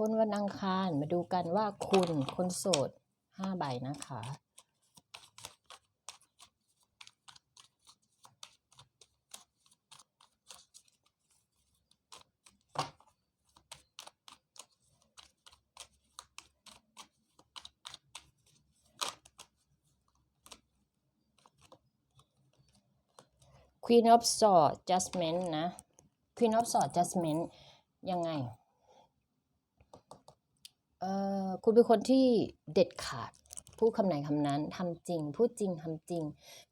คนวันอังคารมาดูกันว่าคุณคนโสดห้าใบนะคะ Queen of Swords Judgment นะ Queen of Swords Judgment ยังไงเอ่อ คุณเป็นคนที่เด็ดขาดพูดคำไหนคำนั้นทำจริง พูดจริงทำจริง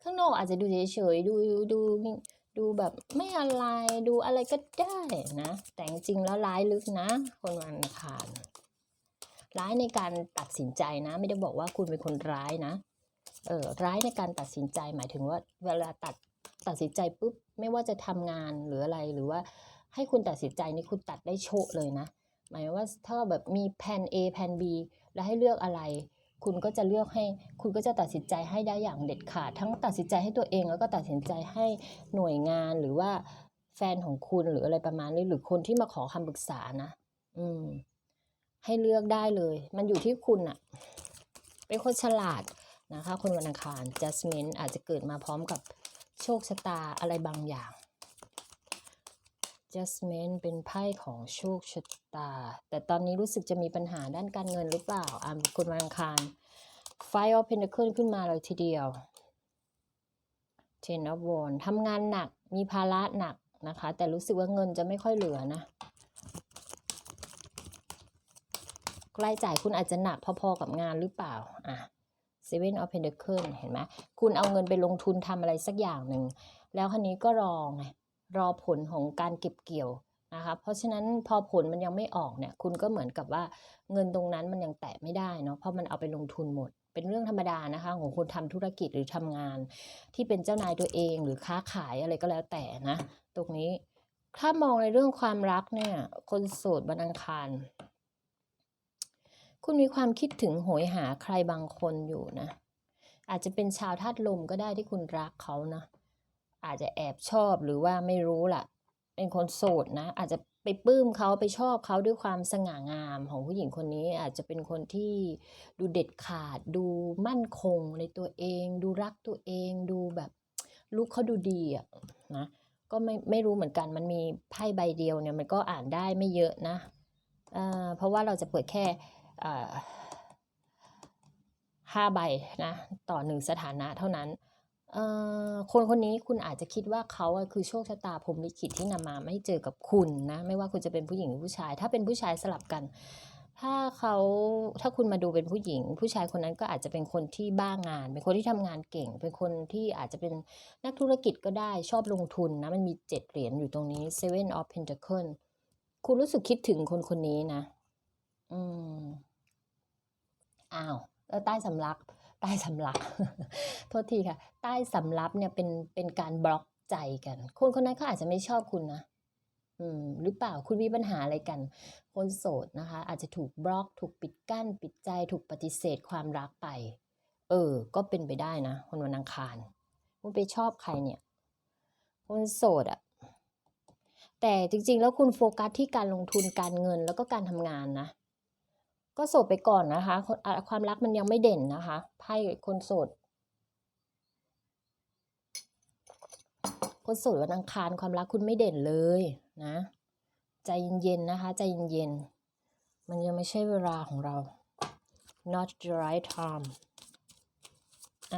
ข้างนอกอาจจะดูเฉยๆดูดูดูแบบไม่อะไรดูอะไรก็ได้นะ แต่จริงแล้วร้ายลึกนะ คนวันอังคารร้ายในการตัดสินใจนะ ไม่ได้บอกว่าคุณเป็นคนร้ายนะเออร้ายในการตัดสินใจหมายถึงว่าเวลาตัดตัดสินใจปุ๊บไม่ว่าจะทำงานหรืออะไรหรือว่า ให้คุณตัดสินใจนี่คุณตัดได้โชะเลยนะ หมายว่าถ้าแบบมีแผน A แผน B แล้วให้เลือกอะไร คุณก็จะเลือกให้ คุณก็จะตัดสินใจให้ได้อย่างเด็ดขาด ทั้งตัดสินใจให้ตัวเอง แล้วก็ตัดสินใจให้หน่วยงานหรือว่าแฟนของคุณหรืออะไรประมาณนี้หรือคนที่มาขอคำปรึกษานะ อืม ให้เลือกได้เลย มันอยู่ที่คุณอะเป็นคนฉลาดนะคะ คนวันอังคาร judgment อาจจะเกิดมาพร้อมกับโชคชะตาอะไรบางอย่าง judgment เป็นไพ่ของโชคชะตา แต่ตอนนี้รู้สึกจะมีปัญหาด้านการเงินหรือเปล่าอ่าคนวันอังคาร Five of Pentacles ขึ้นมาเลยทีเดียว Ten of Wands ทำงานหนักมีภาระหนักนะคะ แต่รู้สึกว่าเงินจะไม่ค่อยเหลือนะรายจ่ายคุณอาจจะหนักพอๆกับงานหรือเปล่า อะ Seven of Pentacles เห็นไหม คุณเอาเงินไปลงทุนทำอะไรสักอย่างหนึ่ง แล้วคันนี้ก็รอไง รอผลของการเก็บเกี่ยวนะคะเพราะฉะนั้นพอผลมันยังไม่ออกเนี่ยคุณก็เหมือนกับว่าเงินตรงนั้นมันยังแตะไม่ได้เนาะเพราะมันเอาไปลงทุนหมด เป็นเรื่องธรรมดานะคะของคนทำธุรกิจหรือทำงาน ที่เป็นเจ้านายตัวเองหรือค้าขายอะไรก็แล้วแต่นะตรงนี้ถ้ามองในเรื่องความรักเนี่ย คนโสดวันอังคาร คุณมีความคิดถึงโหยหาใครบางคนอยู่นะ อาจจะเป็นชาวธาตุลมก็ได้ที่คุณรักเขานะ อาจจะแอบชอบหรือว่าไม่รู้ล่ะ เป็นคนโสดนะ อาจจะไปปลื้มเขาไปชอบเขาด้วยความสง่างามของผู้หญิงคนนี้อาจจะเป็นคนที่ดูเด็ดขาด ดูมั่นคงในตัวเอง ดูรักตัวเองดูแบบลุคเขาดูดีอะนะก็ไม่ไม่รู้เหมือนกันมันมีไพ่ใบเดียวเนี่ยมันก็อ่านได้ไม่เยอะนะเออเพราะว่าเราจะเปิดแค่ห้าใบนะต่อหนึ่งสถานะเท่านั้น คนคนนี้คุณอาจจะคิดว่าเขาคือโชคชะตาพรมลิขิตที่นำมาไม่เจอกับคุณนะ ไม่ว่าคุณจะเป็นผู้หญิงหรือผู้ชาย ถ้าเป็นผู้ชายสลับกัน ถ้าเขาถ้าคุณมาดูเป็นผู้หญิง ผู้ชายคนนั้นก็อาจจะเป็นคนที่บ้างาน เป็นคนที่ทำงานเก่ง เป็นคนที่อาจจะเป็นนักธุรกิจก็ได้ชอบลงทุนนะ มันมีเจ็ดเหรียญอยู่ตรงนี้ Seven of Pentacles คุณรู้สึกคิดถึงคนคนนี้นะ อืมอ้าวแล้วใต้สำลัก ใต้สำลัก โทษทีค่ะ ใต้สำลับเนี่ยเป็นเป็นการบล็อกใจกัน คนคนนั้นเขาอาจจะไม่ชอบคุณนะอืมหรือเปล่าคุณมีปัญหาอะไรกัน คนโสดนะคะ อาจจะถูกบล็อก ถูกปิดกั้น ปิดใจถูกปฏิเสธความรักไป เออ ก็เป็นไปได้นะคนวันอังคารคุณไปชอบใครเนี่ย คนโสดอะแต่จริงๆ แล้วคุณโฟกัสที่การลงทุนการเงินแล้วก็การทำงานนะ ก็โสดไปก่อนนะคะ ความรักมันยังไม่เด่นนะคะไพ่คนโสดคนโสดวันอังคารความรักคุณไม่เด่นเลยนะ ใจเย็นๆนะคะ ใจเย็นๆมันยังไม่ใช่เวลาของเรา not the right time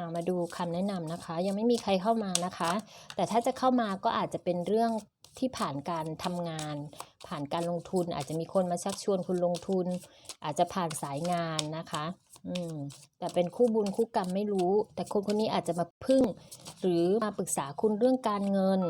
ามาดูคำแนะนำนะคะ ยังไม่มีใครเข้ามานะคะ แต่ถ้าจะเข้ามาก็อาจจะเป็นเรื่อง ที่ผ่านการทำงาน ผ่านการลงทุน อาจจะมีคนมาชักชวนคุณลงทุน อาจจะผ่านสายงานนะคะอืมแต่เป็นคู่บุญคู่กรรมไม่รู้ แต่คนคนนี้อาจจะมาพึ่ง หรือมาปรึกษาคุณเรื่องการเงิน